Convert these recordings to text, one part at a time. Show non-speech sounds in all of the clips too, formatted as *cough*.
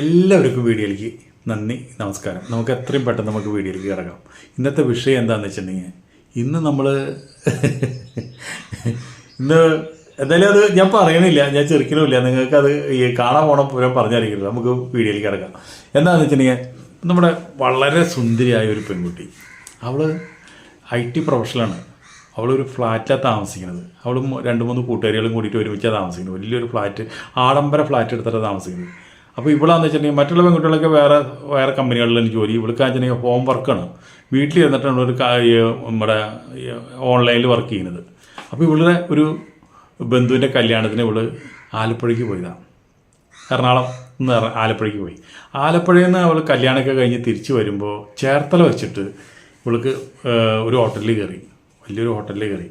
എല്ലാവർക്കും വീഡിയോയിലേക്ക് നന്ദി നമസ്കാരം. നമുക്ക് എത്രയും പെട്ടെന്ന് നമുക്ക് വീഡിയോയിലേക്ക് കിടക്കാം. ഇന്നത്തെ വിഷയം എന്താണെന്ന് വെച്ചിട്ടുണ്ടെങ്കിൽ ഇന്ന് നമ്മൾ ഇന്ന് എന്തായാലും അത് ഞാൻ പറയണില്ല ഞാൻ ചെറുക്കണമില്ല നിങ്ങൾക്കത് ഈ കാണാൻ പോണം പൂരം പറഞ്ഞറിയിക്കില്ല നമുക്ക് വീഡിയോയിലേക്ക് കിടക്കാം. എന്താണെന്ന് വെച്ചിട്ടുണ്ടെങ്കിൽ നമ്മുടെ വളരെ സുന്ദരിയായ ഒരു പെൺകുട്ടി. അവൾ ഐ ടി പ്രൊഫഷണലാണ് അവളൊരു ഫ്ലാറ്റാണ് താമസിക്കുന്നത്. അവളും രണ്ട് മൂന്ന് കൂട്ടുകാരികളും കൂടിയിട്ട് ഒരുമിച്ചാണ് താമസിക്കുന്നത്. വലിയൊരു ഫ്ലാറ്റ് ആഡംബര ഫ്ലാറ്റ് എടുത്തിട്ടാണ് താമസിക്കുന്നത്. അപ്പോൾ ഇവളാന്ന് വെച്ചിട്ടുണ്ടെങ്കിൽ മറ്റുള്ള പെൺകുട്ടികളൊക്കെ വേറെ വേറെ കമ്പനികളിലും ജോലി. ഇവൾക്ക് വെച്ചിട്ടുണ്ടെങ്കിൽ ഹോം വർക്കാണ് വീട്ടിൽ ഇരുന്നിട്ടാണ് ഒരു നമ്മുടെ ഓൺലൈനിൽ വർക്ക് ചെയ്യുന്നത്. അപ്പോൾ ഇവളുടെ ഒരു ബന്ധുവിന്റെ കല്യാണത്തിന് ഇവൾ ആലപ്പുഴയ്ക്ക് പോയതാണ് എറണാകുളം എറ- ആലപ്പുഴയ്ക്ക് പോയി. ആലപ്പുഴയിൽ നിന്ന് അവൾ കല്യാണമൊക്കെ കഴിഞ്ഞ് തിരിച്ചു വരുമ്പോൾ ചേർത്തല വെച്ചിട്ട് ഇവൾക്ക് ഒരു ഹോട്ടലിൽ കയറി. വലിയൊരു ഹോട്ടലിൽ കയറി.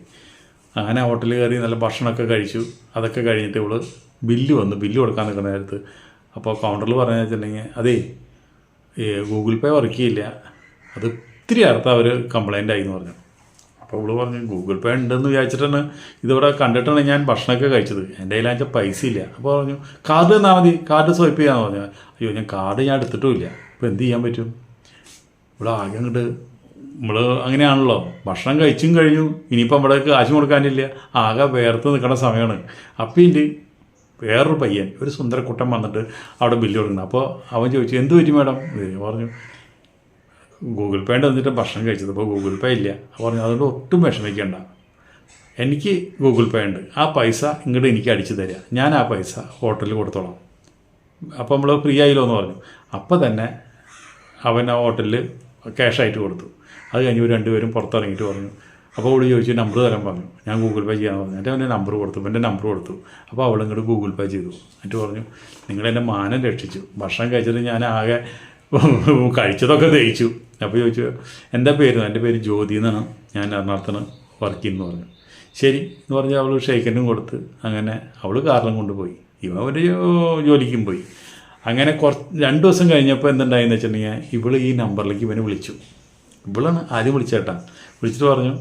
അങ്ങനെ ഹോട്ടലിൽ കയറി നല്ല ഭക്ഷണമൊക്കെ കഴിച്ചു. അതൊക്കെ കഴിഞ്ഞിട്ട് ഇവൾ ബില്ല് വന്നു. ബില്ല് കൊടുക്കാൻ നിൽക്കുന്ന നേരത്ത് അപ്പോൾ കൗണ്ടറിൽ പറഞ്ഞു വെച്ചിട്ടുണ്ടെങ്കിൽ അതേ ഗൂഗിൾ പേ വർക്ക് ചെയ്യില്ല. അത് ഒത്തിരി അടുത്ത് അവർ കംപ്ലൈന്റ് ആയി എന്ന് പറഞ്ഞു. അപ്പോൾ അവൾ പറഞ്ഞു ഗൂഗിൾ പേ ഉണ്ടെന്ന് വിചാരിച്ചിട്ടാണ് ഇതിവിടെ കണ്ടിട്ടാണ് ഞാൻ ഭക്ഷണമൊക്കെ കഴിച്ചത്. എന്റെ കയ്യിലാച്ച പൈസ ഇല്ല. അപ്പോൾ പറഞ്ഞു കാർഡ് തന്നാൽ മതി. കാർഡ് സ്വൈപ്പ് ചെയ്യാമെന്ന് പറഞ്ഞു. അയ്യോ ഞാൻ കാർഡ് ഞാൻ എടുത്തിട്ടുമില്ല അപ്പോൾ എന്ത് ചെയ്യാൻ പറ്റും? ഇവിടെ ആകെ അങ്ങോട്ട് നമ്മൾ അങ്ങനെയാണല്ലോ. ഭക്ഷണം കഴിച്ചും കഴിഞ്ഞു. ഇനിയിപ്പോൾ ഇവിടെ കാശ് കൊടുക്കാനില്ല. ആകെ വേർത്ത് നിൽക്കേണ്ട സമയമാണ് അപ്പം ഇതിന്റെ വേറൊരു പയ്യൻ ഒരു സുന്ദരക്കുട്ടൻ വന്നിട്ട് അവിടെ ബില്ല് കൊടുക്കുന്നത് അപ്പോൾ അവൻ ചോദിച്ചു എന്ത് പറ്റി മാഡം പറഞ്ഞു ഗൂഗിൾ പേ വന്നിട്ട് ഭക്ഷണം കഴിച്ചത്. അപ്പോൾ ഗൂഗിൾ പേ ഇല്ല. പറഞ്ഞു അതുകൊണ്ട് ഒട്ടും വിഷമിക്കേണ്ട. എനിക്ക് ഗൂഗിൾ പേ ഉണ്ട് ആ പൈസ ഇങ്ങോട്ട് എനിക്ക് അടിച്ചു തരിക ഞാൻ ആ പൈസ ഹോട്ടലിൽ കൊടുത്തോളാം. അപ്പോൾ നമ്മൾ ഫ്രീ ആയില്ലോ എന്ന് പറഞ്ഞു. അപ്പോൾ തന്നെ അവൻ ആ ഹോട്ടലിൽ ക്യാഷായിട്ട് കൊടുത്തു. അത് കഴിഞ്ഞ് രണ്ടുപേരും പുറത്തിറങ്ങിയിട്ട് പറഞ്ഞു അപ്പോൾ അവൾ ചോദിച്ചു നമ്പർ തരാൻ പറഞ്ഞു. ഞാൻ ഗൂഗിൾ പേ ചെയ്യാൻ പറഞ്ഞു. എന്നിട്ട് അവന്റെ നമ്പർ കൊടുത്തു. എന്റെ നമ്പർ കൊടുത്തു. അപ്പോൾ അവൾ ഇങ്ങോട്ട് ഗൂഗിൾ പേ ചെയ്തു. എന്നിട്ട് പറഞ്ഞു നിങ്ങൾ എന്റെ മാനം രക്ഷിച്ചു. ഭക്ഷണം കഴിച്ചത് ഞാൻ ആകെ *laughs* കഴിച്ചതൊക്കെ ദഹിച്ചു. അപ്പോൾ ചോദിച്ചു എന്താ പേര്? എന്റെ പേര് ജ്യോതി എന്നാണ്. ഞാൻ എറണാകുളത്താണ് വർക്ക് ചെയ്യുന്നു പറഞ്ഞു. ശരി. എന്ന് പറഞ്ഞാൽ അവൾ ഷെയ്ക്കനും കൊടുത്ത് അങ്ങനെ അവൾ കാറിലും കൊണ്ടുപോയി. ഇവ ഒരു ജോലിക്കും പോയി. അങ്ങനെ കുറച്ച് രണ്ട് ദിവസം കഴിഞ്ഞപ്പോൾ എന്തുണ്ടായെന്ന് വെച്ചിട്ടുണ്ടെങ്കിൽ ഇവൾ ഈ നമ്പറിലേക്ക് ഇവനെ വിളിച്ചു. ഇവളാണ് ആദ്യം വിളിച്ചേട്ടാ. വിളിച്ചിട്ട് പറഞ്ഞു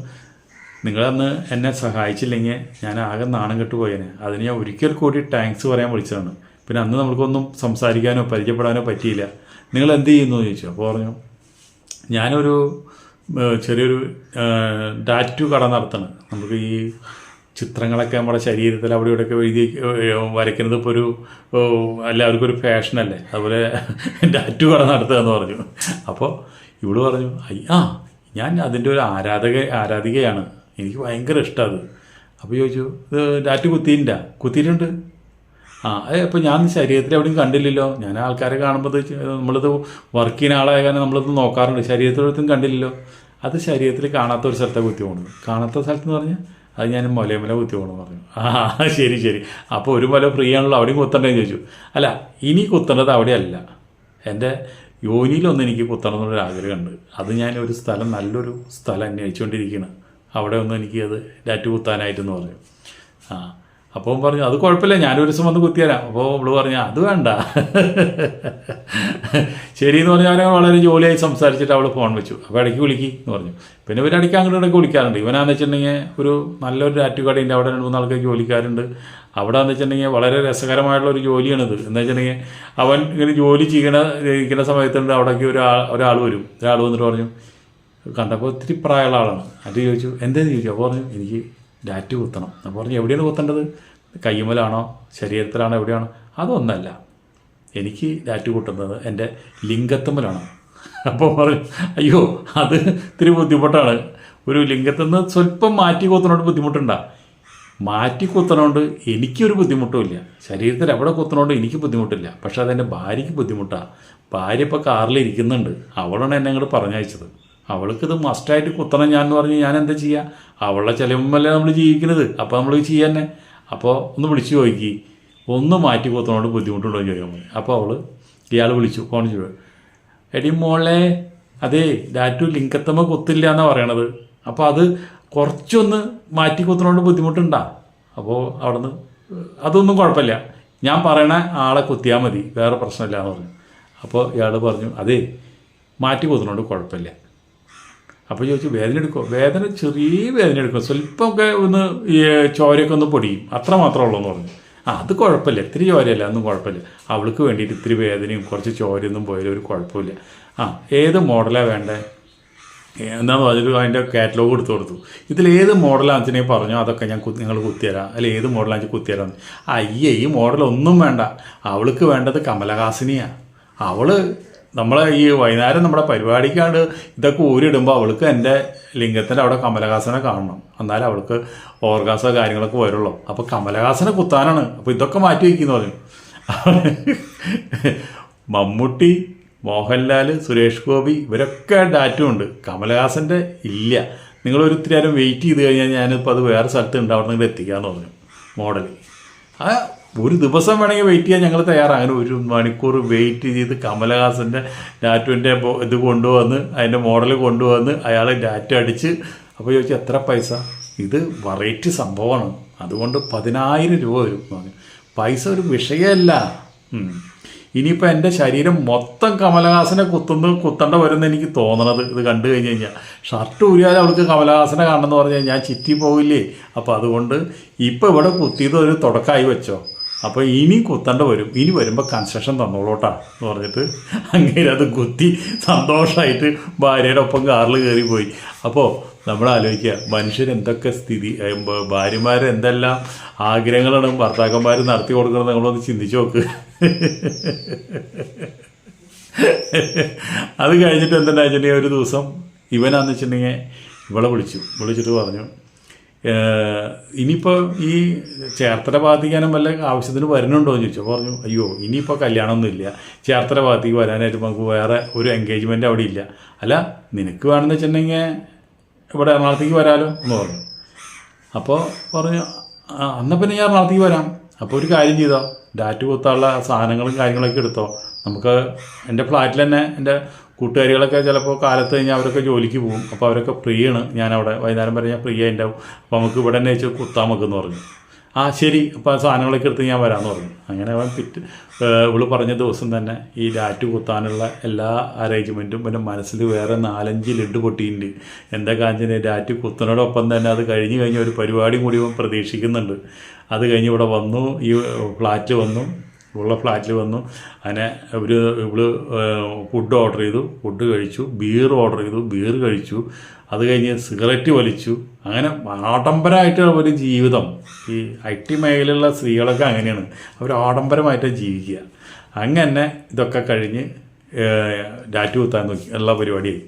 നിങ്ങളന്ന് എന്നെ സഹായിച്ചില്ലെങ്കിൽ ഞാൻ ആകെ നാണം കെട്ട് പോയേനെ. അതിന് ഞാൻ ഒരിക്കൽ കൂടി താങ്ക്സ് പറയാൻ വിളിച്ചതാണ്. പിന്നെ അന്ന് നമ്മൾക്കൊന്നും സംസാരിക്കാനോ പരിചയപ്പെടാനോ പറ്റിയില്ല. നിങ്ങൾ എന്ത് ചെയ്യുന്നു ചോദിച്ചു. അപ്പോൾ പറഞ്ഞു ഞാനൊരു ചെറിയൊരു ഡാറ്റു കട നടത്തണം. നമുക്ക് ഈ ചിത്രങ്ങളൊക്കെ നമ്മുടെ ശരീരത്തിൽ അവിടെ ഇവിടെയൊക്കെ എഴുതി വരയ്ക്കുന്നത് ഇപ്പോൾ ഒരു എല്ലാവർക്കും ഒരു ഫാഷനല്ലേ അതുപോലെ *laughs* ഡാറ്റു കട നടത്തുക എന്ന് പറഞ്ഞു. അപ്പോൾ ഇവൾ പറഞ്ഞു "അയ്യ, ആ ഞാൻ അതിന്റെ ഒരു ആരാധക ആരാധികയാണ്. എനിക്ക് ഭയങ്കര ഇഷ്ടമാണ് അപ്പോൾ ചോദിച്ചു ഇത് ഡാറ്റ് കുത്തിയില്ല കുത്തിയിട്ടുണ്ട് ആ അപ്പോൾ ഞാൻ ശരീരത്തിൽ എവിടെയും കണ്ടില്ലല്ലോ. ഞാൻ ആൾക്കാരെ കാണുമ്പോൾ നമ്മളിത് വർക്ക് ചെയ്യുന്ന ആളായ കാരണം നമ്മളിത് നോക്കാറുണ്ട്. ശരീരത്തിലൊട്ടും കണ്ടില്ലല്ലോ. അത് ശരീരത്തിൽ കാണാത്ത ഒരു സ്ഥലത്തെ കുത്തി പോകണത് കാണാത്ത സ്ഥലത്ത് എന്ന് പറഞ്ഞാൽ അത് ഞാൻ മലയമല കുത്തി പോകണമെന്ന് പറഞ്ഞു. ആ ശരി ശരി. അപ്പോൾ ഒരു മുല ഫ്രീ ആണല്ലോ അവിടെയും കുത്തണ്ടേന്ന് ചോദിച്ചു. അല്ല ഇനി കുത്തേണ്ടത് അവിടെയല്ല. എന്റെ യോനിയിലൊന്നും എനിക്ക് കുത്തണം ആഗ്രഹമുണ്ട്. അത് ഞാൻ ഒരു സ്ഥലം നല്ലൊരു സ്ഥലം അന്വേഷിച്ചുകൊണ്ടിരിക്കുകയാണ് അവിടെ ഒന്ന് എനിക്ക് അത് ഡാറ്റ് കുത്താനായിട്ടെന്ന് പറഞ്ഞു. ആ അപ്പോൾ പറഞ്ഞു അത് കുഴപ്പമില്ല ഞാനൊരു ദിവസം വന്ന് കുത്തിയരാം. അപ്പോൾ അവൾ പറഞ്ഞു അത് വേണ്ട. ശരി എന്ന് പറഞ്ഞാൽ അവനെ വളരെ ജോലിയായി സംസാരിച്ചിട്ട് അവൾ ഫോൺ വെച്ചു. അപ്പോൾ ഇടയ്ക്ക് വിളിക്കി എന്ന് പറഞ്ഞു. പിന്നെ ഇവർ ഇടയ്ക്ക് അങ്ങോട്ട് ഇടയ്ക്ക് വിളിക്കാറുണ്ട്. ഇവനാന്ന് വെച്ചിട്ടുണ്ടെങ്കിൽ ഒരു നല്ലൊരു ആറ്റു കടയുണ്ട് അവിടെ രണ്ട് മൂന്നാൾക്ക് ജോലിക്കാരുണ്ട്. അവിടെ എന്ന് വെച്ചിട്ടുണ്ടെങ്കിൽ വളരെ രസകരമായിട്ടുള്ള ഒരു ജോലിയാണിത്. എന്ന് വെച്ചിട്ടുണ്ടെങ്കിൽ അവൻ ഇങ്ങനെ ജോലി ചെയ്യണ ഇരിക്കുന്ന സമയത്തുണ്ട് അവിടേക്ക് ഒരാൾ ഒരാൾ വരും. ഒരാൾ വന്നിട്ട് പറഞ്ഞു കണ്ടപ്പോൾ ഒത്തിരി പ്രായമുള്ള ആളാണ്. അത് ചോദിച്ചു എന്തേന്ന്? ചോദിച്ചു. അപ്പോൾ പറഞ്ഞു എനിക്ക് ഡാറ്റ് കുത്തണം. അപ്പോൾ പറഞ്ഞു എവിടെയാണ് കുത്തേണ്ടത്? കയ്യുമലാണോ ശരീരത്തിലാണോ? എവിടെയാണോ? അതൊന്നല്ല. എനിക്ക് ഡാറ്റ് കൂട്ടുന്നത് എന്റെ ലിംഗത്തുമ്മലാണ്. അപ്പോൾ പറഞ്ഞു അയ്യോ അത് ഇത്തിരി ബുദ്ധിമുട്ടാണ്. ഒരു ലിംഗത്തുനിന്ന് സ്വല്പം മാറ്റി കുത്തണോണ്ട് ബുദ്ധിമുട്ടുണ്ടാ. മാറ്റി കുത്തണോണ്ട് എനിക്കൊരു ബുദ്ധിമുട്ടുമില്ല ശരീരത്തിൽ എവിടെ കുത്തണോണ്ട് എനിക്ക് ബുദ്ധിമുട്ടില്ല. പക്ഷേ അതെന്റെ ഭാര്യയ്ക്ക് ബുദ്ധിമുട്ടാണ് ഭാര്യ ഇപ്പോൾ കാറിൽ ഇരിക്കുന്നുണ്ട് അവളാണ് എന്നെ അങ്ങോട്ട് പറഞ്ഞയച്ചത്. അവൾക്ക് ഇത് മസ്റ്റായിട്ട് കുത്തണം ഞാൻ എന്ന് പറഞ്ഞ് ഞാൻ എന്താ ചെയ്യുക അവളുടെ ചിലവുമല്ലേ നമ്മൾ ജീവിക്കുന്നത്. അപ്പോൾ നമ്മൾ ചെയ്യാൻ തന്നെ അപ്പോൾ ഒന്ന് വിളിച്ചു ചോദിക്കി. ഒന്ന് മാറ്റി കുത്തണോട് ബുദ്ധിമുട്ടുണ്ടോ എന്ന് ചോദിക്കാൻ മതി അപ്പോൾ അവൾ ഇയാൾ വിളിച്ചു. ഫോൺ ചെയ്തു എടി മോളെ അതേ ഡാറ്റു ലിങ്കത്തമ്മ കുത്തില്ല എന്നാണ് പറയണത്. അപ്പോൾ അത് കുറച്ചൊന്ന് മാറ്റി കുത്തണോണ്ട് ബുദ്ധിമുട്ടുണ്ടാ? അപ്പോൾ അവിടുന്ന് അതൊന്നും കുഴപ്പമില്ല. ഞാൻ പറയണ ആളെ കുത്തിയാൽ മതി. വേറെ പ്രശ്നമില്ല എന്ന് പറഞ്ഞു. അപ്പോൾ ഇയാൾ പറഞ്ഞു അതേ മാറ്റി കുത്തണോണ്ട് കുഴപ്പമില്ല. അപ്പോൾ ചോദിച്ചു വേദന എടുക്കുമോ വേദന ചെറിയ വേദന എടുക്കും. സ്വല്പമൊക്കെ ഒന്ന് ചോരയൊക്കെ ഒന്ന് പൊടിയും. അത്ര മാത്രമേ ഉള്ളൂ എന്ന് പറഞ്ഞു. ആ അത് കുഴപ്പമില്ല. ഇത്തിരി ചോരയല്ല ഒന്നും കുഴപ്പമില്ല. അവൾക്ക് വേണ്ടിയിട്ട് ഇത്തിരി വേദനയും കുറച്ച് ചോരയൊന്നും പോയാലും ഒരു കുഴപ്പമില്ല. ആ ഏത് മോഡലാണ് വേണ്ടത് എന്താണെന്ന് പറഞ്ഞിട്ട് അതിന്റെ കാറ്റലോഗ് എടുത്ത് കൊടുത്തു. ഇതിൽ ഏത് മോഡലാണ് അച്ഛനെ പറഞ്ഞോ അതൊക്കെ ഞാൻ നിങ്ങൾ കുത്തിത്തരാം. അല്ലെ ഏത് മോഡലാണ് വെച്ചാൽ കുത്തിത്തരാം? അയ്യേ ഈ മോഡലൊന്നും വേണ്ട. അവൾക്ക് വേണ്ടത് കമലഹാസിനിയാണ് അവൾ നമ്മളെ ഈ വൈകുന്നേരം നമ്മുടെ പരിപാടിക്കാണ്ട് ഇതൊക്കെ ഊരിടുമ്പോൾ അവൾക്ക് എന്റെ ലിംഗത്തിന്റെ അവിടെ കമലഹാസനെ കാണണം. എന്നാലേ അവൾക്ക് ഓർഗാസോ കാര്യങ്ങളൊക്കെ വരുള്ളൂ. അപ്പോൾ കമലഹാസനെ കുത്താനാണ്. അപ്പോൾ ഇതൊക്കെ മാറ്റി വയ്ക്കുന്നു പറഞ്ഞു. *laughs* മമ്മൂട്ടി മോഹൻലാൽ സുരേഷ് ഗോപി ഇവരൊക്കെ ഡാറ്റും ഉണ്ട്. കമലഹാസന്റെ ഇല്ല. നിങ്ങൾ ഒരിത്തിരി നേരം വെയിറ്റ് ചെയ്ത് കഴിഞ്ഞാൽ ഞാനിപ്പോൾ അത് വേറെ സ്ഥലത്ത് ഉണ്ടാവണമെങ്കിൽ എത്തിക്കാമെന്ന് പറഞ്ഞു മോഡൽ ആ ഒരു ദിവസം വേണമെങ്കിൽ വെയിറ്റ് ചെയ്യാൻ ഞങ്ങൾ തയ്യാറാണ്. ഒരു മണിക്കൂർ വെയിറ്റ് ചെയ്ത് കമലഹാസന്റെ ഡാറ്റുവിന്റെ ഇത് കൊണ്ടുവന്ന് അതിന്റെ മോഡൽ കൊണ്ടുവന്ന് അയാൾ ഡാറ്റ അടിച്ച് അപ്പോൾ ചോദിച്ചു എത്ര പൈസ? ഇത് വെറൈറ്റി സംഭവമാണ്. അതുകൊണ്ട് പതിനായിരം രൂപ വരും. പൈസ ഒരു വിഷയമല്ല. ഇനിയിപ്പോൾ എന്റെ ശരീരം മൊത്തം കമലഹാസനെ കുത്തുന്നു കുത്തേണ്ട വരുമെന്ന് എനിക്ക് തോന്നണത് ഇത് കണ്ടു കഴിഞ്ഞ് കഴിഞ്ഞാൽ ഷർട്ട് ഊരിയാൽ അവൾക്ക് കമലഹാസനെ കാണണമെന്ന് പറഞ്ഞാൽ ഞാൻ ചിറ്റി പോവില്ലേ? അപ്പോൾ അതുകൊണ്ട് ഇപ്പോൾ ഇവിടെ കുത്തിയത് ഒരു തുടക്കമായി വെച്ചോ. അപ്പോൾ ഇനി കുത്തേണ്ട വരും. ഇനി വരുമ്പോൾ കൺസെഷൻ തന്നോളൂട്ടാ എന്ന് പറഞ്ഞിട്ട് അങ്ങനെ അത് കുത്തി സന്തോഷമായിട്ട് ഭാര്യയുടെ ഒപ്പം കാറിൽ കയറി പോയി. അപ്പോൾ നമ്മൾ ആലോചിക്കുക മനുഷ്യർ എന്തൊക്കെ സ്ഥിതി ഭാര്യമാർ എന്തെല്ലാം ആഗ്രഹങ്ങളാണ് ഭർത്താക്കന്മാർ നടത്തി കൊടുക്കുന്നത് നിങ്ങളൊന്ന് ചിന്തിച്ചു നോക്ക്. അത് കഴിഞ്ഞിട്ട് എന്താണെന്ന് വെച്ചിട്ടുണ്ടെങ്കിൽ ഒരു ദിവസം ഇവനാന്ന് വെച്ചിട്ടുണ്ടെങ്കിൽ ഇവളെ വിളിച്ചു. വിളിച്ചിട്ട് പറഞ്ഞു ഇനിയിപ്പോൾ ഈ ചേർത്തല ബാധിക്കാനും വല്ല ആവശ്യത്തിന് വരുന്നുണ്ടോ എന്ന് ചോദിച്ചു. പറഞ്ഞു അയ്യോ ഇനിയിപ്പോൾ കല്യാണമൊന്നും ഇല്ല. ചേർത്തല ഭാഗത്തേക്ക് വരാനായിട്ട് നമുക്ക് വേറെ ഒരു എൻഗേജ്മെന്റ് അവിടെ ഇല്ല. അല്ല നിനക്ക് വേണമെന്ന് വെച്ചിട്ടുണ്ടെങ്കിൽ ഇവിടെ എറണാകുളത്തേക്ക് വരാലോ എന്ന് പറഞ്ഞു. അപ്പോൾ പറഞ്ഞു അന്ന പിന്നെ ഞാൻ എറണാകുളത്തേക്ക് വരാം. അപ്പോൾ ഒരു കാര്യം ചെയ്തോ. ഡാറ്റ് കൊത്താനുള്ള സാധനങ്ങളും കാര്യങ്ങളൊക്കെ എടുത്തോ. നമുക്ക് എന്റെ ഫ്ലാറ്റിൽ തന്നെ എന്റെ കൂട്ടുകാരികളൊക്കെ ചിലപ്പോൾ കാലത്ത് കഴിഞ്ഞാൽ അവരൊക്കെ ജോലിക്ക് പോകും. അപ്പോൾ അവരൊക്കെ ഫ്രീ ആണ് ഞാനവിടെ വൈകുന്നേരം വരെ ഞാൻ ഫ്രീ ആയിട്ടുണ്ടാവും അപ്പോൾ നമുക്ക് ഇവിടെ തന്നെ വെച്ച് കുത്താൻ വെക്കുമെന്ന് പറഞ്ഞു. ആ ശരി. അപ്പോൾ ആ സാധനങ്ങളൊക്കെ എടുത്ത് ഞാൻ വരാമെന്ന് പറഞ്ഞു. അങ്ങനെ അവൻ പിറ്റ് ഇവൾ പറഞ്ഞ ദിവസം തന്നെ ഈ ഡാറ്റ് കുത്താനുള്ള എല്ലാ അറേഞ്ച്മെന്റും പിന്നെ മനസ്സിൽ വേറെ നാലഞ്ച് ലഡ് പൊട്ടിയിട്ടുണ്ട്. എന്താ കാഞ്ചന ഡാറ്റ് കുത്തനോടൊപ്പം തന്നെ അത് കഴിഞ്ഞ് കഴിഞ്ഞ ഒരു പരിപാടി കൂടി പ്രതീക്ഷിക്കുന്നുണ്ട്. അത് കഴിഞ്ഞ് ഇവിടെ വന്നു. ഈ ഫ്ലാറ്റ് വന്നു. ഉള്ള ഫ്ലാറ്റിൽ വന്നു. അതിനെ ഇവർ ഇവൾ ഫുഡ് ഓർഡർ ചെയ്തു. ഫുഡ് കഴിച്ചു. ബീർ ഓർഡർ ചെയ്തു. ബീർ കഴിച്ചു. അത് കഴിഞ്ഞ് സിഗരറ്റ് വലിച്ചു. അങ്ങനെ ആഡംബരമായിട്ടുള്ള ഒരു ജീവിതം. ഈ ഐ ടി മേഖലയിലുള്ള സ്ത്രീകളൊക്കെ അങ്ങനെയാണ്. അവർ ആഡംബരമായിട്ട് ജീവിക്കുക. അങ്ങനെ ഇതൊക്കെ കഴിഞ്ഞ് ഡാറ്റ് കുത്താൻ നോക്കി. എല്ലാ പരിപാടിയായി.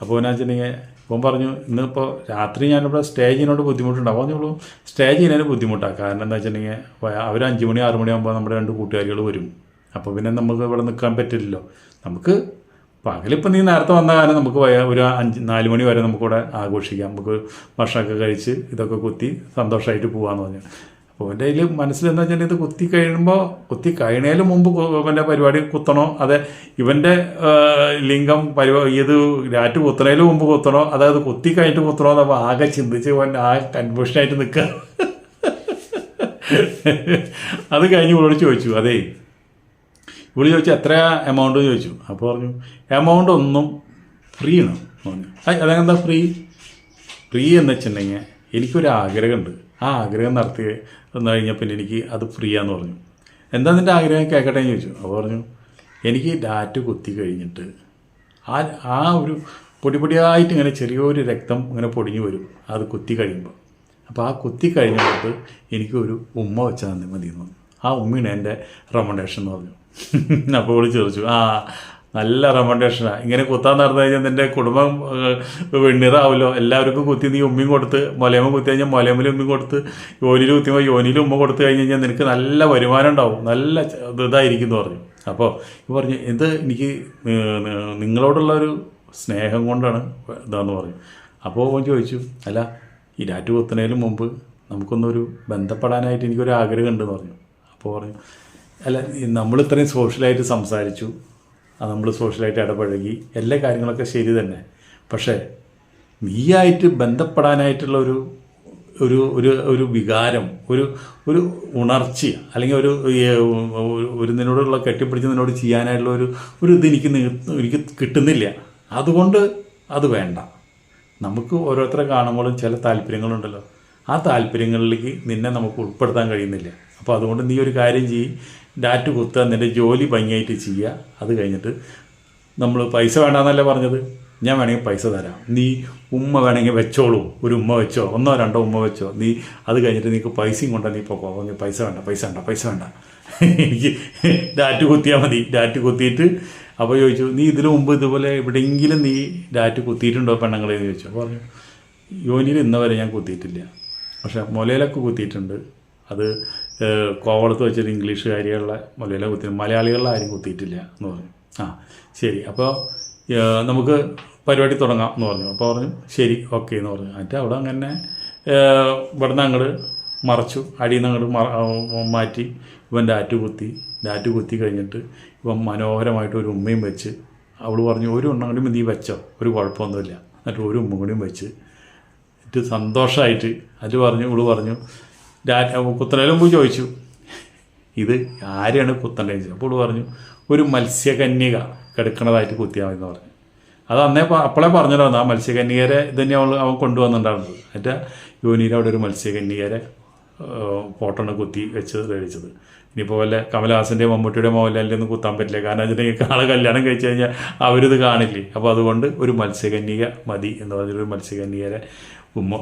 അപ്പോൾ എന്നാ വെച്ചിട്ടുണ്ടെങ്കിൽ ഇപ്പം പറഞ്ഞു ഇന്നിപ്പോൾ രാത്രി ഞാനിവിടെ സ്റ്റേ ചെയ്യുന്നതിനോട് ബുദ്ധിമുട്ടുണ്ടാവും പറഞ്ഞോളൂ സ്റ്റേ ചെയ്യുന്നതിന് ബുദ്ധിമുട്ടാണ് കാരണം എന്താ വെച്ചിട്ടുണ്ടെങ്കിൽ അവർ അഞ്ച് മണി ആറ് മണിയാകുമ്പോൾ നമ്മുടെ രണ്ട് കൂട്ടുകാരികൾ വരും. അപ്പോൾ പിന്നെ നമുക്ക് ഇവിടെ നിൽക്കാൻ പറ്റില്ലല്ലോ. നമുക്ക് പകലിപ്പോൾ നീ നേരത്തെ വന്ന കാലം നമുക്ക് ഒരു അഞ്ച് നാല് മണി വരെ നമുക്കിവിടെ ആഘോഷിക്കാം. നമുക്ക് ഭക്ഷണമൊക്കെ കഴിച്ച് ഇതൊക്കെ കുത്തി സന്തോഷമായിട്ട് പോകാമെന്ന് പറഞ്ഞു. അപ്പോൾ എന്റെ അതിൽ മനസ്സിലെന്താ വെച്ചാൽ ഇത് കുത്തി കഴിയുമ്പോൾ കുത്തി കഴിയണേലും മുമ്പ് ഇവന്റെ പരിപാടി കുത്തണോ? അതെ ഇവന്റെ ലിംഗം പരിപാടി ഇത് രാറ്റ് കുത്തണേലും മുമ്പ് കുത്തണോ? അതായത് കുത്തി കഴിഞ്ഞിട്ട് കുത്തണോ? എന്നപ്പോൾ ആകെ ചിന്തിച്ച് ഇവൻ ആ കൺഫ്യൂഷനായിട്ട് നിൽക്കുക അത് കഴിഞ്ഞ് ഇവളോട് ചോദിച്ചു അതേ വിളി ചോദിച്ചു എത്ര എമൗണ്ട് ചോദിച്ചു. അപ്പോൾ പറഞ്ഞു എമൗണ്ട് ഒന്നും ഫ്രീ ആണ് പറഞ്ഞു. "ഐ, അതെന്താ ഫ്രീ ഫ്രീ എന്ന് വെച്ചിട്ടുണ്ടെങ്കിൽ എനിക്കൊരു ആഗ്രഹമുണ്ട് ആ ആഗ്രഹം നടത്തി വന്നു കഴിഞ്ഞാൽ പിന്നെ എനിക്ക് അത് ഫ്രീ ആണെന്ന് പറഞ്ഞു. എന്താ നിന്റെ ആഗ്രഹം? കേൾക്കട്ടെ എന്ന് ചോദിച്ചു. അപ്പോൾ പറഞ്ഞു എനിക്ക് ഡാറ്റ് കുത്തി കഴിഞ്ഞിട്ട് ആ ആ ഒരു പൊടി പൊടിയായിട്ട് ഇങ്ങനെ ചെറിയൊരു രക്തം ഇങ്ങനെ പൊടിഞ്ഞു വരും. അത് കുത്തി കഴിയുമ്പോൾ അപ്പോൾ ആ കുത്തി കഴിഞ്ഞിട്ട് എനിക്കൊരു ഉമ്മ വെച്ചാൽ തന്നെ മതി എന്ന് പറഞ്ഞു. ആ ഉമ്മയാണ് എന്റെ റെക്കമെൻഡേഷൻ എന്ന് പറഞ്ഞു. *laughs* അപ്പോൾ വിളിച്ച് ചോദിച്ചു ആ നല്ല റെമൻഡേഷനാണ് ഇങ്ങനെ കുത്താൻ നടന്നു കഴിഞ്ഞാൽ നിന്റെ കുടുംബം വെണ്ണീറാവുമല്ലോ എല്ലാവർക്കും കുത്തി നീ ഉമ്മയും കൊടുത്ത് മലയമ്മ കുത്തി കഴിഞ്ഞാൽ മലയമ്മയിൽ ഉമ്മയും കൊടുത്ത് യോനിയിൽ കുത്തിയുമ്പോൾ യോനിയിൽ ഉമ്മ കൊടുത്തു കഴിഞ്ഞ് കഴിഞ്ഞാൽ നിനക്ക് നല്ല വരുമാനം ഉണ്ടാവും. നല്ല ഇതായിരിക്കും എന്ന് പറഞ്ഞു. അപ്പോൾ ഈ പറഞ്ഞു ഇത് എനിക്ക് നിങ്ങളോടുള്ള ഒരു സ്നേഹം കൊണ്ടാണ് ഇതാന്ന് പറഞ്ഞു. അപ്പോൾ അവൻ ചോദിച്ചു അല്ല ഈ ഡാറ്റ് കുത്തുന്നതിന് മുമ്പ് നമുക്കൊന്നൊരു ബന്ധപ്പെടാനായിട്ട് എനിക്കൊരു ആഗ്രഹം ഉണ്ടെന്ന് പറഞ്ഞു. അപ്പോൾ പറഞ്ഞു അല്ല നമ്മൾ ഇത്രയും സോഷ്യലായിട്ട് സംസാരിച്ചു. നമ്മൾ സോഷ്യലായിട്ട് ഇടപഴകി എല്ലാ കാര്യങ്ങളൊക്കെ ശരി തന്നെ. പക്ഷേ നീയായിട്ട് ബന്ധപ്പെടാനായിട്ടുള്ള ഒരു ഒരു ഒരു ഒരു വികാരം ഒരു ഒരു ഉണർച്ച അല്ലെങ്കിൽ ഒരു ഒരു നിന്നോടുള്ള കെട്ടിപ്പിടിച്ച് നിന്നോട് ചെയ്യാനായിട്ടുള്ള ഒരു ഒരു ഇത് എനിക്ക് എനിക്ക് കിട്ടുന്നില്ല. അതുകൊണ്ട് അത് വേണ്ട. നമുക്ക് ഓരോരുത്തരെ കാണുമ്പോഴും ചില താല്പര്യങ്ങളുണ്ടല്ലോ. ആ താല്പര്യങ്ങളിലേക്ക് നിന്നെ നമുക്ക് ഉൾപ്പെടുത്താൻ കഴിയുന്നില്ല. അപ്പോൾ അതുകൊണ്ട് നീ ഒരു കാര്യം ചെയ്യ്. ഡാറ്റ് കുത്തുക നിന്റെ ജോലി ഭംഗിയായിട്ട് ചെയ്യുക അത് കഴിഞ്ഞിട്ട് നമ്മൾ പൈസ വേണ്ടാന്നല്ലേ പറഞ്ഞത്? ഞാൻ വേണമെങ്കിൽ പൈസ തരാം. നീ ഉമ്മ വേണമെങ്കിൽ വെച്ചോളൂ. ഒരു ഉമ്മ വെച്ചോ? ഒന്നോ രണ്ടോ ഉമ്മ വെച്ചോ? നീ അത് കഴിഞ്ഞിട്ട് നീക്ക് പൈസയും കൊണ്ടാ നീ ഇപ്പോൾ പോകാം പൈസ വേണ്ട പൈസ വേണ്ട പൈസ വേണ്ട. എനിക്ക് ഡാറ്റ് കുത്തിയാൽ മതി. ഡാറ്റ് കുത്തിയിട്ട് അപ്പോൾ ചോദിച്ചു നീ ഇതിനു മുമ്പ് ഇതുപോലെ എവിടെയെങ്കിലും നീ ഡാറ്റ് കുത്തിയിട്ടുണ്ടോ പെണ്ണുങ്ങളെ? എന്ന് ചോദിച്ചു. പറഞ്ഞു യോനിയിൽ ഇന്ന വരെ ഞാൻ കുത്തിയിട്ടില്ല. പക്ഷേ മുലയിലൊക്കെ കുത്തിയിട്ടുണ്ട്. അത് കോവളത്ത് വെച്ചൊരു ഇംഗ്ലീഷുകാരികളെ മലയാളം കുത്തി മലയാളികളിൽ ആരും കുത്തിയിട്ടില്ല എന്ന് പറഞ്ഞു. ആ ശരി. അപ്പോൾ നമുക്ക് പരിപാടി തുടങ്ങാം എന്ന് പറഞ്ഞു. അപ്പോൾ പറഞ്ഞു ശരി ഓക്കെ എന്ന് പറഞ്ഞു. എന്നിട്ട് അവിടെ അങ്ങനെ ഇവിടുന്ന് അങ്ങോട്ട് മറച്ചു. അടിയിൽ നിന്ന് അങ്ങോട്ട് മാറ്റി. ഇവൻ ഡാറ്റ് കുത്തി. ഡാറ്റ് കുത്തി കഴിഞ്ഞിട്ട് ഇവൻ മനോഹരമായിട്ട് ഒരു ഉമ്മയും വെച്ച് അവൾ പറഞ്ഞു ഒരു എണ്ണം കൂടി നീ വെച്ചോ. ഒരു കുഴപ്പമൊന്നുമില്ല. എന്നിട്ട് ഒരു ഉമ്മ കൂടിയും വെച്ച്. എന്നിട്ട് സന്തോഷമായിട്ട് അത് പറഞ്ഞു ഇവൾ പറഞ്ഞു ഡാറ്റ കുത്തനേലും പോയി ചോദിച്ചു. ഇത് ആരെയാണ് കുത്തേണ്ടത് ചോദിച്ചത്? അപ്പോൾ പറഞ്ഞു ഒരു മത്സ്യകന്യക കിടക്കണതായിട്ട് കുത്തിയാൽ എന്ന് പറഞ്ഞു. അത് അന്നേ അപ്പോളെ അപ്പോളേ പറഞ്ഞിട്ടുണ്ടായിരുന്നു ആ മത്സ്യകന്യകരെ ഇത് തന്നെ അവൾ അവൻ കൊണ്ടുവന്നിട്ടുണ്ടായിരുന്നത്. എന്നിട്ട് യോനിയിൽ അവിടെ ഒരു മത്സ്യകന്യകരെ ഫോട്ടോണ് കുത്തി വെച്ച് മേടിച്ചത് ഇനിയിപ്പോൾ വല്ല കമലഹാസന്റെ മമ്മൂട്ടിയുടെ മോഹൻലാലിന്റെ ഒന്നും കുത്താൻ പറ്റില്ല. കാരണം വെച്ചിട്ടുണ്ടെങ്കിൽ ആളെ കല്യാണം കഴിച്ചു കഴിഞ്ഞാൽ അവരിത് കാണില്ലേ? അപ്പോൾ അതുകൊണ്ട് ഒരു മത്സ്യകന്യക മതി എന്ന് പറഞ്ഞൊരു മത്സ്യകന്യകരെ ഉമ്മ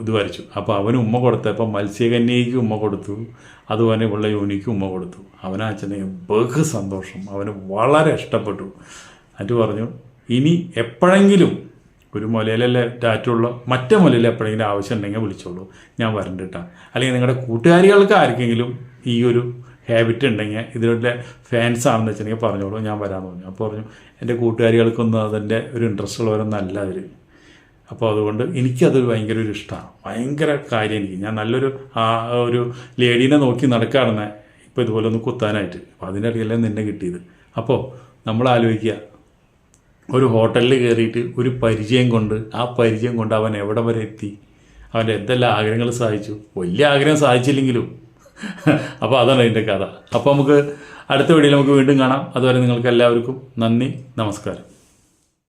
ഇത് വരച്ചു. അപ്പോൾ അവന് ഉമ്മ കൊടുത്തപ്പോൾ മത്സ്യകന്യയ്ക്ക് ഉമ്മ കൊടുത്തു. അതുപോലെ ഉള്ള യോനിക്ക് ഉമ്മ കൊടുത്തു. അവനാച്ചനെങ്കിൽ ബഹു സന്തോഷം. അവന് വളരെ ഇഷ്ടപ്പെട്ടു. എന്നിട്ട് പറഞ്ഞു ഇനി എപ്പോഴെങ്കിലും ഒരു മുലയിലല്ലേ ടാറ്റുള്ള മറ്റേ മുലയിൽ എപ്പോഴെങ്കിലും ആവശ്യം ഉണ്ടെങ്കിൽ വിളിച്ചോളൂ. ഞാൻ വരണ്ട കേട്ടോ അല്ലെങ്കിൽ നിങ്ങളുടെ കൂട്ടുകാരികൾക്ക് ആർക്കെങ്കിലും ഈ ഒരു ഹാബിറ്റ് ഉണ്ടെങ്കിൽ ഇതിലുള്ള ഫാൻസ് ആണെന്ന് വെച്ചിട്ടുണ്ടെങ്കിൽ പറഞ്ഞോളൂ ഞാൻ വരാമെന്ന് പറഞ്ഞു. അപ്പോൾ പറഞ്ഞു എന്റെ കൂട്ടുകാരികൾക്കൊന്നും അതിന്റെ ഒരു ഇൻട്രസ്റ്റ് ഉള്ളവരൊന്നും അല്ല അപ്പോൾ അതുകൊണ്ട് എനിക്കത് ഭയങ്കര ഒരു ഇഷ്ടമാണ് ഭയങ്കര കാര്യം എനിക്ക്. ഞാൻ നല്ലൊരു ആ ഒരു ലേഡീനെ നോക്കി നടക്കുകയാണെന്ന് ഇപ്പോൾ ഇതുപോലെ ഒന്ന് കുത്താനായിട്ട്. അപ്പോൾ അതിന്റെ ഇടയിലേ നിന്നെ കിട്ടിയത്. അപ്പോൾ നമ്മൾ ആലോചിക്കുക. ഒരു ഹോട്ടലിൽ കയറിയിട്ട് ഒരു പരിചയം കൊണ്ട് ആ പരിചയം കൊണ്ട് അവൻ എവിടെ വരെ എത്തി? അവന്റെ എന്തെല്ലാം ആഗ്രഹങ്ങൾ സാധിച്ചു വലിയ ആഗ്രഹം സാധിച്ചില്ലെങ്കിലും അപ്പോൾ അതാണ് അതിന്റെ കഥ. അപ്പോൾ നമുക്ക് അടുത്ത വീഡിയോയിൽ നമുക്ക് വീണ്ടും കാണാം. അതുവരെ നിങ്ങൾക്ക് എല്ലാവർക്കും നന്ദി നമസ്കാരം.